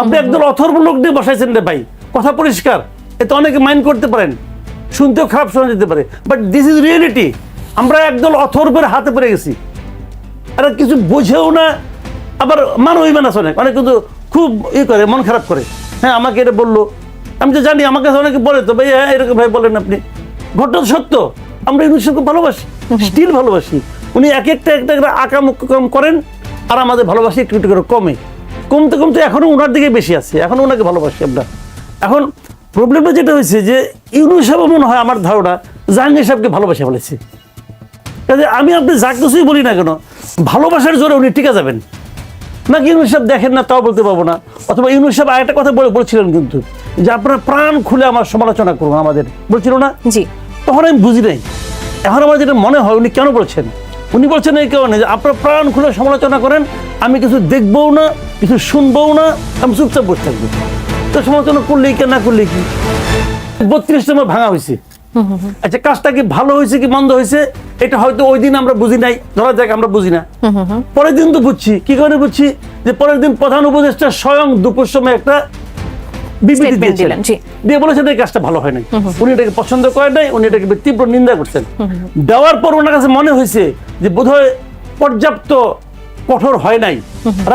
আপনি একদল অথর্ব লোক দিয়ে বসাইছেন রে ভাই। কথা পরিষ্কার। এতে অনেকে মাইন্ড করতে পারেন। শুনতেও খারাপ শোনা যেতে পারে। বাট দিস ইজ রিয়েলিটি আমরা একদল অথর্বের হাতে পড়ে গেছি। আর কিছু বোঝেও না। আবার মান না শোনে অনেক। কিন্তু খুব ই করে মন খারাপ করে। হ্যাঁ আমাকে এটা বলল। আমি তো জানি আমাকে অনেকে বলে তো ভাই হ্যাঁ এরকম ভাই বলেন আপনি। ঘটনা সত্য। আমরা ইংলিশকে ভালোবাসি। স্টিল ভালোবাসি। উনি এক একটা একটা একটা আকাম কম করেন। আর আমাদের ভালোবাসি একটু একটু করে কমে। কমতে কমতে এখনও ওনার দিকে বেশি আছে এখনও ওনাকে ভালোবাসি আমরা। এখন প্রবলেমটা যেটা হয়েছে যে ইউনুস সাহেব মনে হয় আমার ধারণা জাহাঙ্গীর সাহেবকে ভালোবাসে ফেলেছে। কাজে আমি আপনি যা কিছুই বলি না কেন ভালোবাসার জোরে উনি টিকে যাবেন। নাকি ইউনুস সাহেব দেখেন না তাও বলতে পারব না। অথবা ইউনুস সাহেব আরেকটা কথা বলে বলছিলেন কিন্তু যে আপনারা প্রাণ খুলে আমার সমালোচনা করুন আমাদের। বলছিল না? জি। তখন আমি বুঝি নাই। এখন আমার যেটা মনে হয় উনি কেন বলছেন? উনি বলছেন এই কারণে যে আপনারা প্রাণ খুলে সমালোচনা করেন আমি কিছু দেখবও না কিছু শুনবও না আমি চুপচাপ বসে থাকব। তো সমালোচনা করলেই কে না করলেই কি? বত্রিশ নম্বর ভাঙা হয়েছে। আচ্ছা কাজটা কি ভালো হয়েছে কি মন্দ হয়েছে? এটা হয়তো ওই দিন আমরা বুঝি নাই ধরা যাক আমরা বুঝি না। পরের দিন তো বুঝছি কি করে বুঝছি? যে পরের দিন প্রধান উপদেষ্টা স্বয়ং দুপুর সময় একটা বিবৃতি জি। দিয়ে বলেছেন এই কাজটা ভালো হয় নাই। উনি এটাকে পছন্দ করেন নাই উনি এটাকে তীব্র নিন্দা করছেন। দেওয়ার পর ওনার কাছে মনে হয়েছে যে বোধহয় পর্যাপ্ত কঠোর হয় নাই।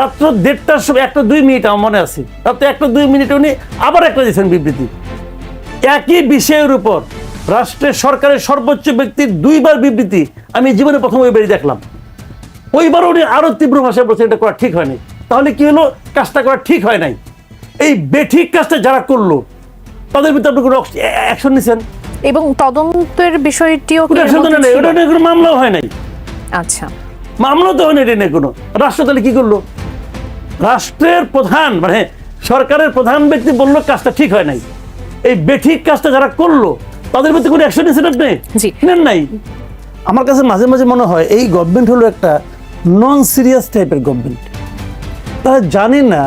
রাত্র দেড়টার সময় একটা দুই মিনিট আমার মনে আছে। রাত্র একটা দুই মিনিট উনি আবার একটা দিয়েছেন বিবৃতি। একই বিষয়ের উপর রাষ্ট্রের সরকারের সর্বোচ্চ ব্যক্তির দুইবার বিবৃতি আমি জীবনে প্রথম ওই বাড়ি দেখলাম। ওইবার উনি আরও তীব্র ভাষায় বলছেন এটা করা ঠিক হয় নাই। তাহলে কি হলো? কাজটা করা ঠিক হয় নাই। এই বেঠিক কাজটা যারা করল তাদের ভিতরে আপনি কোনো অ্যাকশন নিছেন? এবং তদন্তের বিষয়টিও নেই? ওটা নিয়ে কোনো মামলাও হয় নাই। আচ্ছা। মামলা তো হয় হয়নি এটা নিয়ে কোনো। রাষ্ট্র তাহলে কি করল? রাষ্ট্রের প্রধান মানে সরকারের প্রধান ব্যক্তি বলল কাজটা ঠিক হয় নাই। এই বেঠিক কাজটা যারা করল তাদের প্রতি কোনো অ্যাকশন নিয়েছেন আপনি। নেন নাই। আমার কাছে মাঝে মাঝে মনে হয় এই গভর্নমেন্ট হলো একটা নন সিরিয়াস টাইপের গভর্নমেন্ট তারা জানে না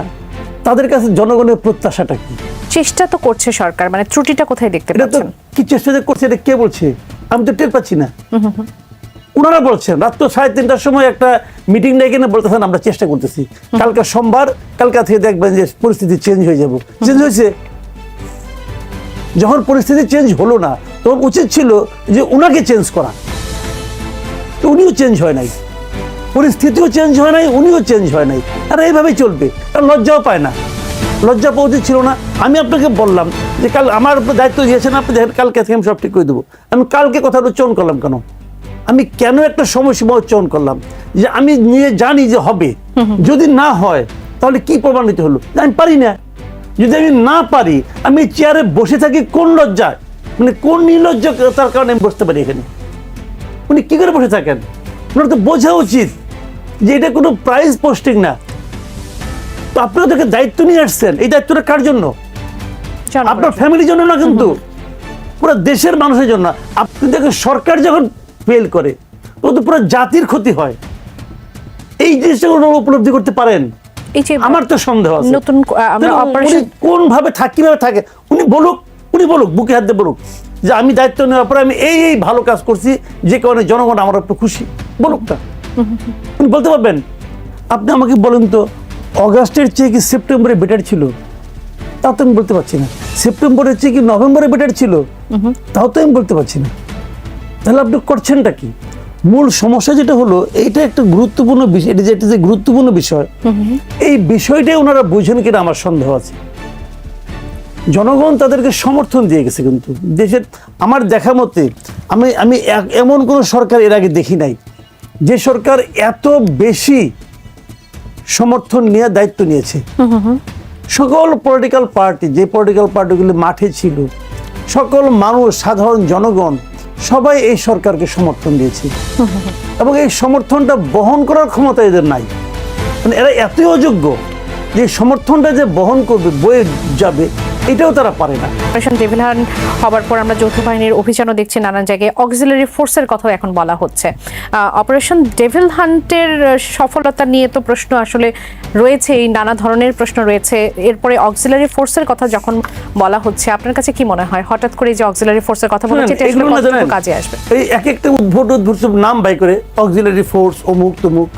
তাদের কাছে জনগণের প্রত্যাশাটা কি? চেষ্টা তো করছে সরকার মানে ত্রুটিটা কোথায় দেখতে এটা তো পাচ্ছেন? কি চেষ্টা যে করছে এটা কে বলছে? আমি তো টের পাচ্ছি না। ওনারা বলছেন রাত্র সাড়ে তিনটার সময় একটা মিটিং ডেকে না বলতেছেন আমরা চেষ্টা করতেছি। কালকে সোমবার কালকা থেকে দেখবেন যে পরিস্থিতি চেঞ্জ হয়ে যাব। চেঞ্জ হয়েছে? যখন পরিস্থিতি চেঞ্জ হলো না তখন উচিত ছিল যে উনাকে চেঞ্জ করা। তো উনিও চেঞ্জ হয় নাই। পরিস্থিতিও চেঞ্জ হয় নাই উনিও চেঞ্জ হয় নাই। আর এইভাবেই চলবে। আর লজ্জাও পায় না। লজ্জা পাওয়া উচিত ছিল না। আমি আপনাকে বললাম যে কাল আমার উপর দায়িত্ব দিয়েছেন আপনি দেখেন কালকে থেকে আমি সব ঠিক করে দেবো। আমি কালকে কথাটা উচ্চারণ করলাম কেন? আমি কেন একটা সময়সীমা উচ্চারণ করলাম? যে আমি নিয়ে জানি যে হবে। যদি না হয় তাহলে কি প্রমাণিত হলো? আমি পারি না। যদি আমি না পারি আমি চেয়ারে বসে থাকি কোন লজ্জায়? মানে কোন নির্লজ্জতার কারণে আমি বসতে পারি এখানে? উনি কি করে বসে থাকেন? ওনার তো বোঝা উচিত। যে এটা কোনো প্রাইজ পোস্টিং না। তো আপনি ওদেরকে দায়িত্ব নিয়ে আসছেন এই দায়িত্বটা কার জন্য? আপনার ফ্যামিলির জন্য না কিন্তু? পুরো দেশের মানুষের জন্য। আপনি দেখেন সরকার যখন ফেল করে তো পুরো জাতির ক্ষতি হয়। এই জিনিসটা ওনারা উপলব্ধি করতে পারেন। এই আমার তো সন্দেহ আছে। নতুন কোন ভাবে থাকে কীভাবে থাকে? উনি বলুক উনি বলুক বুকে হাত দিয়ে বলুক যে আমি দায়িত্ব নেওয়ার পরে আমি এই এই ভালো কাজ করছি যে কারণে জনগণ আমার একটু খুশি। বলুক উনি বলতে পারবেন, আপনি আমাকে বলেন তো, অগাস্টের চেয়ে কি সেপ্টেম্বরে বেটার ছিল? তা তো আমি বলতে পারছি না। সেপ্টেম্বরের চেয়ে কি নভেম্বরে বেটার ছিল? তাও তো আমি বলতে পারছি না। তাহলে আপনি করছেনটা কি? মূল সমস্যা যেটা হলো, এইটা একটা গুরুত্বপূর্ণ বিষয়, এটা যেটা যে গুরুত্বপূর্ণ বিষয়, এই বিষয়টাই ওনারা বুঝেন কিনা আমার সন্দেহ আছে। জনগণ তাদেরকে সমর্থন দিয়ে গেছে কিন্তু। দেশের আমার দেখা মতে, আমি আমি এমন কোনো সরকার এর আগে দেখি নাই। যে সরকার এত বেশি সমর্থন নিয়ে দায়িত্ব নিয়েছে। সকল পলিটিক্যাল পার্টি যে পলিটিক্যাল পার্টিগুলি মাঠে ছিল, সকল মানুষ, সাধারণ জনগণ, সবাই এই সরকারকে সমর্থন দিয়েছে। এবং এই সমর্থনটা বহন করার ক্ষমতা এদের নাই। মানে এরা এতই অযোগ্য যে সমর্থনটা যে বহন করবে, বয়ে যাবে এটাও তারা পারে না। অপারেশন ডেভিল হান্ট হবার পর আমরা যৌথ বাহিনীর অভিযানও দেখছি নানান জায়গায় অক্সিলারি ফোর্সের কথাও এখন বলা হচ্ছে। অপারেশন ডেভিল হান্টের সফলতা নিয়ে তো প্রশ্ন আসলে রয়েছে এই নানা ধরনের প্রশ্ন রয়েছে। এরপরে অক্সিলারি ফোর্সের কথা যখন বলা হচ্ছে আপনার কাছে কি মনে হয়? হঠাৎ করে যে অক্সিলারি ফোর্সের কথা বলা হচ্ছে কতটুকু জানেন, কাজে আসবে? এই এক একটা উদ্ভট উদ্ভট সব নাম বাই করে অক্সিলারি ফোর্স অমুক তমুক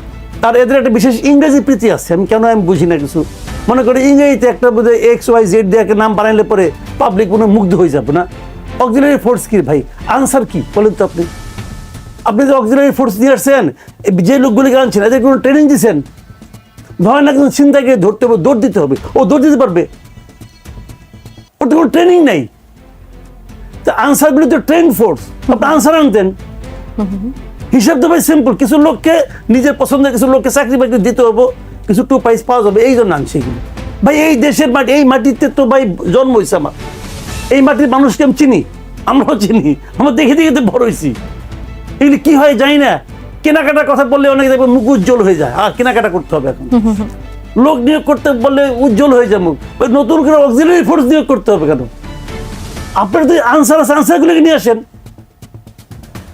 আর এদের একটা বিশেষ ইংরেজি প্রীতি আছে। আমি কেন আমি বুঝি না কিছু? মনে করে ইংরেজিতে একটা বোধহয় এক্স ওয়াই জেড দিয়ে একটা নাম বানাইলে পরে পাবলিক মনে মুগ্ধ হয়ে যাবে না? অক্সিলারি ফোর্স কি ভাই? আনসার কি? বলেন তো আপনি। আপনি যে অক্সিলারি ফোর্স নিয়ে আসছেন, যে লোকগুলিকে আনছেন, এদের কোনো ট্রেনিং দিচ্ছেন ধরেন একজন চিন্তাকে ধরতে হবে, দৌড় দিতে হবে। ও দৌড় দিতে পারবে? ওর তো কোনো ট্রেনিং নেই। তো আনসারগুলি তো ট্রেন ফোর্স আপনি আনসার আনতেন। হিসাব তো ভাই সিম্পল কিছু লোককে নিজের পছন্দের কিছু লোককে চাকরি বাকরি দিতে হবে, কিছু টু পাইস পাওয়া যাবে এই জন্য আনছে ভাই, এই দেশের মাটি, এই মাটিতে তো ভাই জন্ম হয়েছে আমার। এই মাটির মানুষকে আমি চিনি, আমরাও চিনি, আমরা দেখে দেখে তো বড় হয়েছি এগুলি কি হয় জানি না, কেনাকাটার কথা বললে অনেকে দেখবে মুখ উজ্জ্বল হয়ে যায়, আর কেনাকাটা করতে হবে এখন। লোক নিয়োগ করতে বললে উজ্জ্বল হয়ে যায় মুখ ওই নতুন করে অক্সিলারি ফোর্স নিয়োগ করতে হবে কেন? আপনার তো আনসার আছে আনসারগুলোকে নিয়ে আসেন।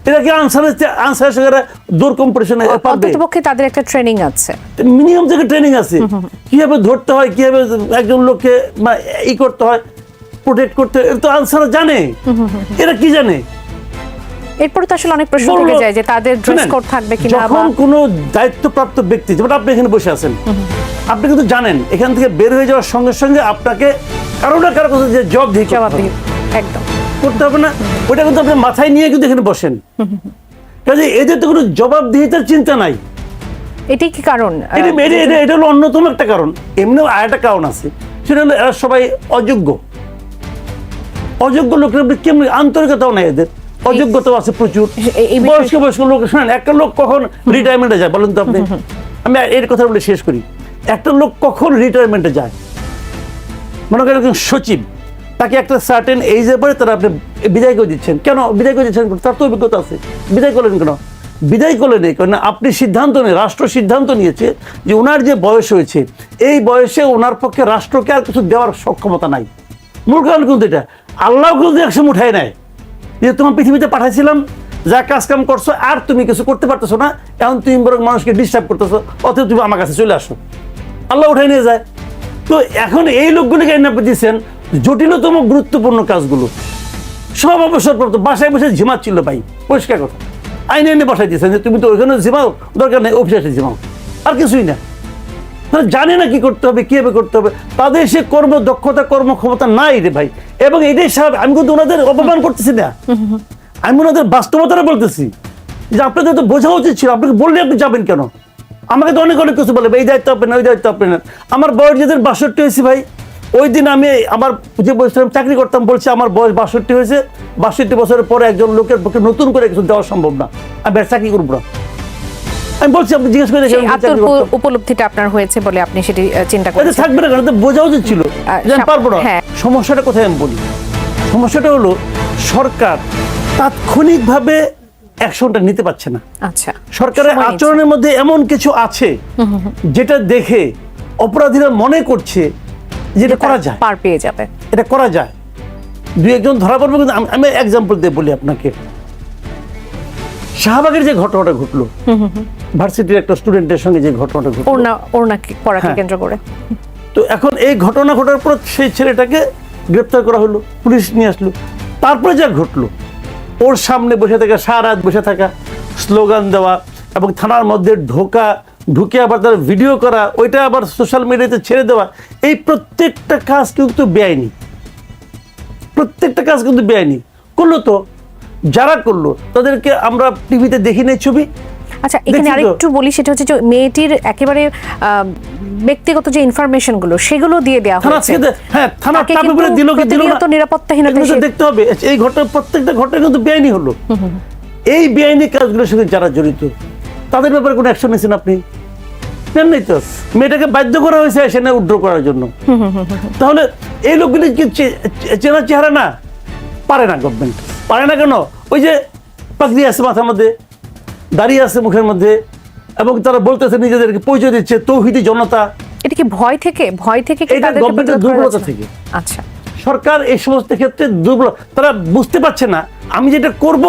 এরা কি আনসার আনসার সেখানে দূর কম্পিটিশনে অন্ততপক্ষে তাদের একটা ট্রেনিং আছে। মিনিমাম থেকে ট্রেনিং আছে। কীভাবে ধরতে হয় কীভাবে একজন লোককে বা ই করতে হয় প্রোটেক্ট করতে এটা তো আনসার জানে। এরা কি জানে? এরপরে তো আসলে অনেক প্রশ্ন থেকে যায় যে তাদের ড্রেস কোড থাকবে কিনা যখন কোনো দায়িত্বপ্রাপ্ত ব্যক্তি যেমন আপনি এখানে বসে আছেন আপনি কিন্তু জানেন এখান থেকে বের হয়ে যাওয়ার সঙ্গে সঙ্গে আপনাকে কারও না কারও কথা যে জব দিয়ে একদম। করতে হবে না ওটা কিন্তু আপনি মাথায় নিয়ে কিন্তু এখানে বসেন। কাজে এদের তো কোনো জবাবদিহিতার চিন্তা নাই। এটাই কি কারণ? এটা এটা এটা এটা হলো অন্যতম একটা কারণ। এমনিও আর একটা কারণ আছে। সেটা হলো এরা সবাই অযোগ্য। অযোগ্য লোকের কেমন আন্তরিকতাও নাই এদের। অযোগ্যতাও আছে প্রচুর। বয়স্ক বয়স্ক লোক শোনেন একটা লোক কখন রিটায়ারমেন্টে যায় বলেন তো আপনি। আমি এর কথা বলে শেষ করি। একটা লোক কখন রিটায়ারমেন্টে যায়? মনে করেন একজন সচিব। তাকে একটা সার্টেন এইজের পরে তারা আপনি বিদায় করে দিচ্ছেন। কেন বিদায় করে দিচ্ছেন? তার তো অভিজ্ঞতা আছে। বিদায় করলেন কেন? বিদায় করলেন এই কারণে আপনি সিদ্ধান্ত নিয়ে, রাষ্ট্র সিদ্ধান্ত নিয়েছে যে ওনার যে বয়স হয়েছে, এই বয়সে ওনার পক্ষে রাষ্ট্রকে আর কিছু দেওয়ার সক্ষমতা নাই। মূল কারণ কিন্তু এটা। আল্লাহ কিন্তু একসময় উঠায় নেয় যে তোমার পৃথিবীতে পাঠাইছিলাম, যা কাজ কাম করছ আর তুমি কিছু করতে পারতেছো না, এখন তুমি বরং মানুষকে ডিস্টার্ব করতেছো, অথচ তুমি আমার কাছে চলে আসো। আল্লাহ উঠাই নিয়ে যায়। তো এখন এই লোকগুলিকে এনে দিচ্ছেন জটিলতম গুরুত্বপূর্ণ কাজগুলো। সব অবসরপ্রাপ্ত বাসায় বসে ঝিমাচ্ছিল ভাই, পরিষ্কার কথা। আইনে এনে বসাই দিয়েছেন যে তুমি তো ওইখানে ঝিমাও, দরকার নেই অফিসে এসে ঝিমাও। আর কিছুই না। তারা জানে না কি করতে হবে, কীভাবে করতে হবে? তাদের সে কর্ম দক্ষতা কর্মক্ষমতা নাই রে ভাই। এবং এটাই স্বাভাবিক আমি কিন্তু ওনাদের অপমান করতেছি না। আমি ওনাদের বাস্তবতাটা বলতেছি। যে আপনাদের তো বোঝা উচিত ছিল, আপনাকে বললে আপনি যাবেন কেন? আমাকে তো অনেক অনেক কিছু বলে এই দায়িত্ব আপনি না ওই দায়িত্ব আপনি না আমার বয়স যেদিন বাষট্টি হয়েছে ভাই। ওই দিন আমি আমার যে বলছিলাম চাকরি করতাম বলছে আমার বয়স বাষট্টি হয়েছে বাষট্টি বছরের পরে একজন লোকের পক্ষে নতুন করে কিছু দেওয়া সম্ভব না। আমি আর চাকরি করব না। আমি বলছি আপনি জিজ্ঞেস করে। উপলব্ধিটা আপনার হয়েছে বলে আপনি সেটি চিন্তা এটা করেছেন। থাকবে না কারণ বোঝা উচিত ছিল। পারব না। হ্যাঁ। সমস্যাটা কোথায় আমি বলি? সমস্যাটা হলো সরকার তাৎক্ষণিকভাবে অ্যাকশনটা নিতে পারছে না। আচ্ছা। সরকারের আচরণের মধ্যে এমন কিছু আছে যেটা দেখে অপরাধীরা মনে করছে যে এটা করা যায়। পার পেয়ে যাবে। এটা করা যায়। দুই একজন ধরা পড়বে কিন্তু আমি- এক্সাম্পল দিয়ে বলি আপনাকে। শাহবাগের যে ঘটনাটা ঘটলো ভার্সিটির একটা স্টুডেন্টের সঙ্গে যে ঘটনাটা ঘটলো। ওড়না ওড়না কি- পরাকে হ্যাঁ। কেন্দ্র করে? তো এখন এই ঘটনা ঘটার পর সেই ছেলেটাকে গ্রেপ্তার করা হলো পুলিশ নিয়ে আসলো। তারপরে যা ঘটলো ওর সামনে বসে থাকা সারা রাত বসে থাকা স্লোগান দেওয়া এবং থানার মধ্যে ঢোকা ঢুকে আবার তার ভিডিও করা ওইটা আবার সোশ্যাল মিডিয়াতে ছেড়ে দেওয়া এই প্রত্যেকটা কাজ কিন্তু বেআইনি। প্রত্যেকটা কাজ কিন্তু বেআইনি। করল তো যারা করল তাদেরকে আমরা টিভিতে দেখি নাই ছবি। আচ্ছা এখানে আরেকটু বলি সেটা হচ্ছে যে মেয়েটির একেবারে ব্যক্তিগত যে ইনফরমেশনগুলো সেগুলো দিয়ে দেওয়া হয়েছে। হ্যাঁ থানা চাপে পড়ে দিল কি দিল না এগুলো দেখতে হবে। এই ঘটনা প্রত্যেকটা ঘটনা কিন্তু বেআইনি হলো। এই বেআইনি কাজগুলোর সঙ্গে যারা জড়িত তাদের ব্যাপারে কোনো অ্যাকশন নিয়েছেন আপনি? নেন নাই তো। মেয়েটাকে বাধ্য করা হয়েছে সেখানে উড্র করার জন্য। তাহলে এই লোকগুলি কি চেনা চেহারা না? পারে না গভর্নমেন্ট পারে না কেন? ওই যে পাগড়ি আছে মাথার মধ্যে দাঁড়িয়ে আছে মুখের মধ্যে এবং তারা বলতেছে নিজেদেরকে পরিচয় দিচ্ছে তৌহিদি জনতা। এটা কি ভয় থেকে ভয় থেকে এটা গভর্নমেন্টের দুর্বলতা থেকে। আচ্ছা। সরকার এই সমস্ত ক্ষেত্রে দুর্বল তারা বুঝতে পারছে না আমি যেটা করব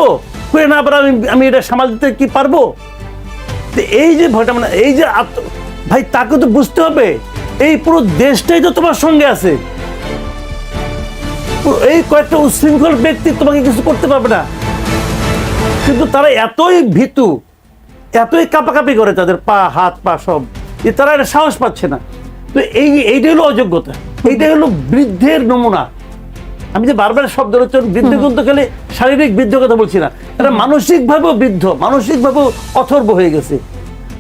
করে না পারে আমি আমি এটা সামাল দিতে কি পারব? এই যে ভয়টা মানে এই যে ভাই তাকে তো বুঝতে হবে। এই পুরো দেশটাই তো তোমার সঙ্গে আছে। এই কয়েকটা উশৃঙ্খল ব্যক্তি তোমাকে কিছু করতে পারবে না। কিন্তু তারা এতই ভীতু, এতই কাঁপাকাপি করে তাদের পা, হাত, পা সব, যে তারা এটা সাহস পাচ্ছে না। তো এই, এইটাই হলো অযোগ্যতা। এইটাই হলো বৃদ্ধের নমুনা। আমি যে বারবার শব্দ রচন বৃদ্ধ কিন্তু খালি শারীরিক বৃদ্ধ কথা বলছি না। এটা মানসিক ভাবেও বৃদ্ধ মানসিক ভাবেও অথর্ব হয়ে গেছে।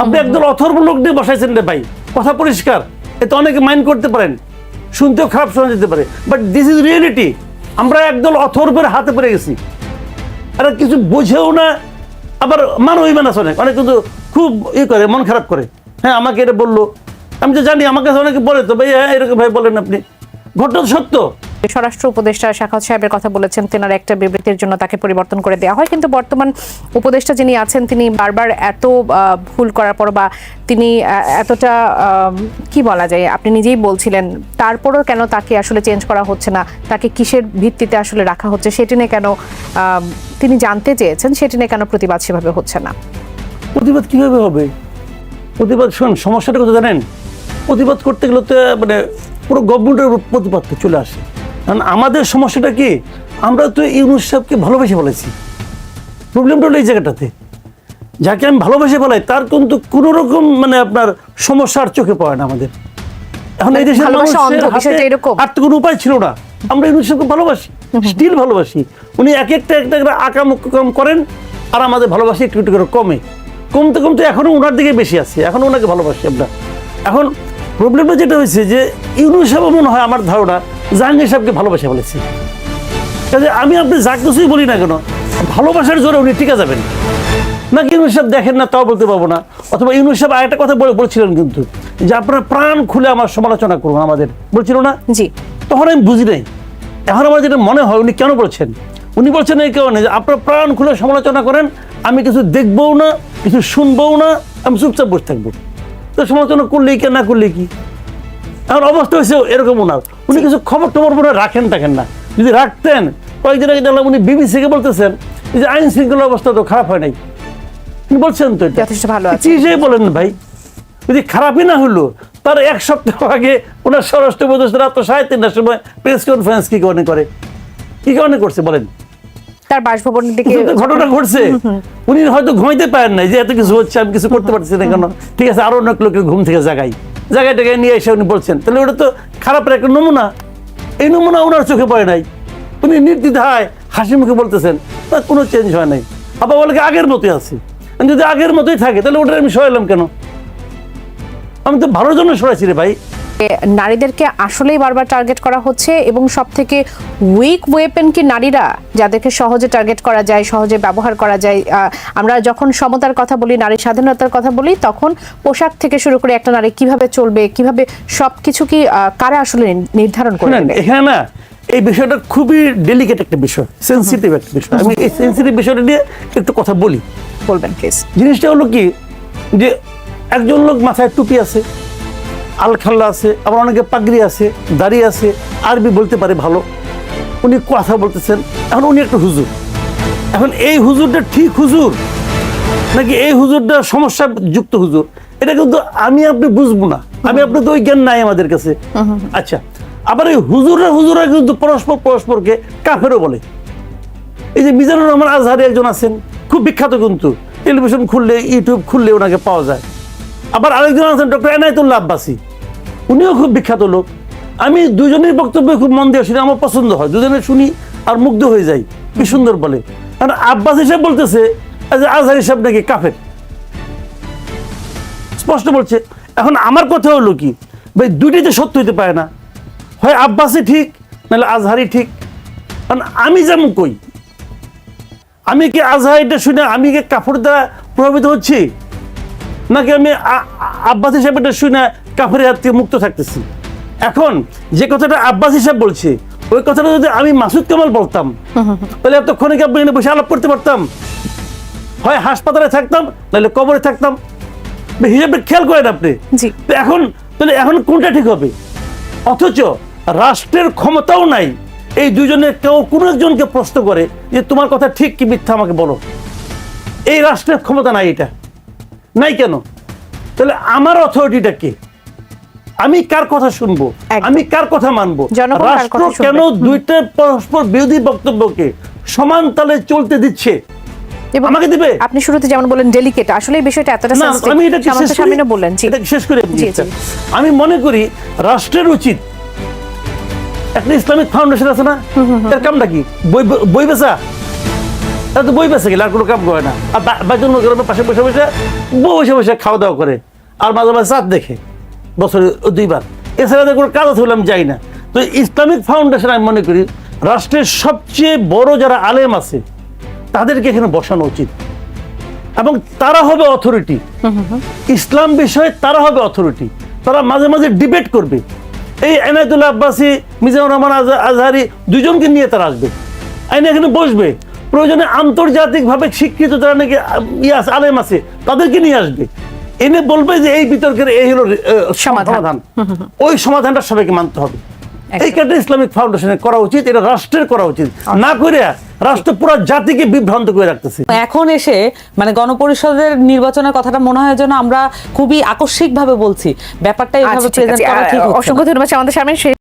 আপনি একদল অথর্ব লোক দিয়ে বসাইছেন রে ভাই কথা পরিষ্কার। এতে অনেকে মাইন্ড করতে পারেন শুনতেও খারাপ শোনা যেতে পারে। বাট দিস ইজ রিয়েলিটি আমরা একদল অথর্বের হাতে পড়ে গেছি। এরা কিছু বোঝেও না আবার মানবই মানাস অনেক। অনেক কিন্তু খুব ইয়ে করে মন খারাপ করে। হ্যাঁ আমাকে এটা বলল। আমি তো জানি আমার কাছে অনেকে বলে তো ভাই হ্যাঁ এরকম ভাই বলেন আপনি। ঘটনা সত্য। স্বরাষ্ট্র উপদেষ্টা শাখাত সাহেবের কথা বলেছেন, তেনার একটা বিবৃতির জন্য তাকে পরিবর্তন করে দেওয়া হয়। কিন্তু বর্তমান উপদেষ্টা যিনি আছেন, তিনি বারবার এত ভুল করার পর বা তিনি এতটা কি বলা যায়, আপনি নিজেই বলছিলেন, তারপরও কেন তাকে আসলে চেঞ্জ করা হচ্ছে না? তাকে কিসের ভিত্তিতে আসলে রাখা হচ্ছে? সেটি নিয়ে কেন তিনি জানতে চেয়েছেন, সেটি নিয়ে কেন প্রতিবাদ সেভাবে হচ্ছে না? প্রতিবাদ কীভাবে হবে? প্রতিবাদ, শোন, সমস্যাটা কথা জানেন? প্রতিবাদ করতে গেলে তো মানে পুরো গভর্নমেন্টের প্রতিবাদটা চলে আসে। কারণ আমাদের সমস্যাটা কি? আমরা তো ইউনুস সাহেবকে ভালোবেসে বলেছি প্রবলেমটা হলো এই জায়গাটাতে। যাকে আমি ভালোবেসে বলাই তার কিন্তু কোনো রকম মানে আপনার সমস্যার চোখে পড়ে না আমাদের। এখন এই দেশের? আর তো কোনো উপায় ছিল না। আমরা ইউনুস সাহেবকে ভালোবাসি স্টিল ভালোবাসি। উনি এক একটা একটা আকাম কম করেন আর আমাদের ভালোবাসি একটু একটু করে কমে। কমতে কমতে এখনও ওনার দিকে বেশি আছে। এখনও ওনাকে ভালোবাসি আমরা। এখন প্রবলেমটা যেটা হয়েছে যে ইউনুস সাহেব মনে হয় আমার ধারণা জাহাঙ্গীর সাহেবকে ভালোবাসে বলেছি। কাজে আমি আপনি যা কিছুই বলি না কেন ভালোবাসার জোরে উনি টিকা যাবেন। না কি ইউনুস সাহেব দেখেন না তাও বলতে পারব না। অথবা ইউনুস সাহেব আরেকটা কথা বলে বলছিলেন কিন্তু যে আপনারা প্রাণ খুলে আমার সমালোচনা করুন আমাদের। বলছিল না? জি। তখন আমি বুঝি নাই। এখন আমার যেটা মনে হয় উনি কেন বলছেন? উনি বলছেন এই কারণে যে আপনারা প্রাণ খুলে সমালোচনা করেন আমি কিছু দেখবও না কিছু শুনবও না আমি চুপচাপ বসে থাকব। তো সমালোচনা করলেই কে না করলে কি? এখন অবস্থা হয়েছে এরকম ওনার। উনি কিছু খবর টবর মনে রাখেন থাকেন না। যদি রাখতেন কয়েকদিন আগে দেখলাম উনি বিবিসিকে বলতেছেন যে আইন শৃঙ্খলা অবস্থা তো খারাপ হয় নাই। বলছেন তো যথেষ্ট ভালো আছে। চিজে বলেন ভাই? যদি খারাপই না হলো তার এক সপ্তাহ আগে ওনার স্বরাষ্ট্র উপদেষ্টা রাত সাড়ে তিনটার সময় প্রেস কনফারেন্স কি কারণে করে? কি কারণে করছে বলেন? তার বাসভবনের দিকে ঘটনা ঘটছে। উনি হয়তো ঘুমাইতে পারেন নাই যে এত কিছু হচ্ছে আমি কিছু করতে পারছি না কেন? ঠিক আছে আরও অনেক লোকের ঘুম থেকে জাগাই। জায়গায় টাগায় নিয়ে এসে উনি বলছেন, তাহলে ওটা তো খারাপের একটা নমুনা। এই নমুনা ওনার চোখে পড়ে নাই। উনি নির্দ্বিধায় হাসি মুখে বলতেছেন তার কোনো চেঞ্জ হয় নাই। আবার বলে আগের মতোই আছে। যদি আগের মতোই থাকে, তাহলে ওটা আমি সরাইলাম কেন? আমি তো ভালোর জন্য সরাইছি রে ভাই। নারীদেরকে আসলেই বারবার টার্গেট করা হচ্ছে এবং সব থেকে উইক ওয়েপেন কি নারীরা? যাদেরকে সহজে টার্গেট করা যায় সহজে ব্যবহার করা যায়। আমরা যখন সমতার কথা বলি নারী স্বাধীনতার কথা বলি তখন পোশাক থেকে শুরু করে একটা নারী কীভাবে চলবে কীভাবে সব কিছু কি কারা আসলে নির্ধারণ করে? এখানে না এই বিষয়টা খুবই ডেলিকেট একটা বিষয় সেন্সিটিভ একটা বিষয়। আমি এই সেন্সিটিভ বিষয়টা নিয়ে একটু কথা বলি। বলবেন প্লিজ জিনিসটা হলো কি যে একজন লোক মাথায় টুপি আছে আলখাল্লা আছে, আবার অনেকে পাগড়ি আছে, দাড়ি আছে, আরবি বলতে পারে ভালো। উনি কথা বলতেছেন, এখন উনি একটা হুজুর। এখন এই হুজুরটা ঠিক হুজুর? নাকি এই হুজুরটা সমস্যা যুক্ত হুজুর? এটা কিন্তু আমি আপনি বুঝব না। আমি আপনি তো ওই জ্ঞান নাই আমাদের কাছে। আচ্ছা আবার এই হুজুররা হুজুররা কিন্তু পরস্পর, পরস্পরকে কাফেরও বলে। এই যে মিজানুর রহমান আজহারি একজন আছেন, খুব বিখ্যাত কিন্তু। টেলিভিশন খুললে, ইউটিউব খুললে ওনাকে পাওয়া যায়। আবার আরেকজন আছেন ডক্টর এনায়তুল্লাহ আব্বাসী। উনিও খুব বিখ্যাত লোক। আমি দুজনের বক্তব্য খুব মন দিয়ে শুনি, আমার পছন্দ হয়। দুজনে শুনি আর মুগ্ধ হয়ে যাই, কি সুন্দর বলে। কারণ আব্বাস হিসাব বলতেছে আজহার হিসাব নাকি কাফের? স্পষ্ট বলছে, এখন আমার কথা হলো কি, ভাই দুইটাই তো সত্য হইতে পারে না। হয় আব্বাসই ঠিক, নাহলে আজহারি ঠিক। কারণ আমি যেমন কই, আমি কি আজহারিটা শুনে আমি কি কাপড় দ্বারা প্রভাবিত হচ্ছি? নাকি আমি আব্বাস হিসাবে এটা শুনে কাপড়ের হাত থেকে মুক্ত থাকতেছি। এখন যে কথাটা আব্বাস হিসাব বলছে ওই কথাটা যদি আমি মাসুদ কামাল বলতাম তাহলে এতক্ষণে কি আপনি বসে আলাপ করতে পারতাম? হয় হাসপাতালে থাকতাম নাহলে কবরে থাকতাম। হিসাবে খেয়াল করেন আপনি। এখন তাহলে এখন কোনটা ঠিক হবে? অথচ রাষ্ট্রের ক্ষমতাও নাই। এই দুজনের কেউ কোনো একজনকে প্রশ্ন করে যে তোমার কথা ঠিক কি মিথ্যা আমাকে বলো। এই রাষ্ট্রের ক্ষমতা নাই এটা। নাই কেন? তাহলে আমার অথরিটিটা কে? আমি কার কথা শুনব? আমি কার কথা মানবো? রাষ্ট্র কেন দুইটা পরস্পর বিরোধী বক্তব্যকে সমান তালে চলতে দিচ্ছে? এবং আমাকে দিবে? আপনি শুরুতে যেমন বলেন ডেলিকেট আসলে এই বিষয়টা এতটা আমি এটা বললেন এটা শেষ করে। আমি মনে করি রাষ্ট্রের উচিত একটা ইসলামিক ফাউন্ডেশন আছে না? এর কামটা কি? বই বই বেচা? তারা তো বই বেচে গেলে আর কোনো কাম করে না। আর বা- বাইতুল মোকাররমের পাশে বসে বসে বসে বসে খাওয়া দাওয়া করে। আর মাঝে মাঝে চাঁদ দেখে। বছরে দুইবার। এছাড়া কোনো কাজ আছে বলে আমি যাই না। তো ইসলামিক ফাউন্ডেশন আমি মনে করি রাষ্ট্রের সবচেয়ে বড় যারা আলেম আছে তাদেরকে এখানে বসানো উচিত। এবং তারা হবে অথরিটি ইসলাম বিষয়ে তারা হবে অথরিটি তারা মাঝে মাঝে ডিবেট করবে। এই এনায়তুল্লাহ আব্বাসী মিজানুর রহমান আজহা- আজহারি দুজনকে নিয়ে তারা আসবে। আইনে এখানে বসবে। প্রয়োজনে আন্তর্জাতিকভাবে শিক্ষিত যারা নাকি ইয়ে আছে, আলেম আছে তাদেরকে নিয়ে আসবে। এনে বলবে যে এই বিতর্কের এই হলো সমাধান। ওই সমাধানটা সবাইকে মানতে হবে। এই কাজটা ইসলামিক ফাউন্ডেশনে করা উচিত এটা রাষ্ট্রের করা উচিত। না করে রাষ্ট্র পুরো জাতিকে বিভ্রান্ত করে রাখতেছে। এখন এসে মানে গণপরিষদের নির্বাচনের কথাটা মনে হয় যেন আমরা খুবই আকস্মিক ভাবে বলছি। ব্যাপারটা এভাবে আচ্ছা প্রেজেন্ট করা ঠিক হচ্ছে অসংখ্য ধন্যবাদ আমাদের সামনে।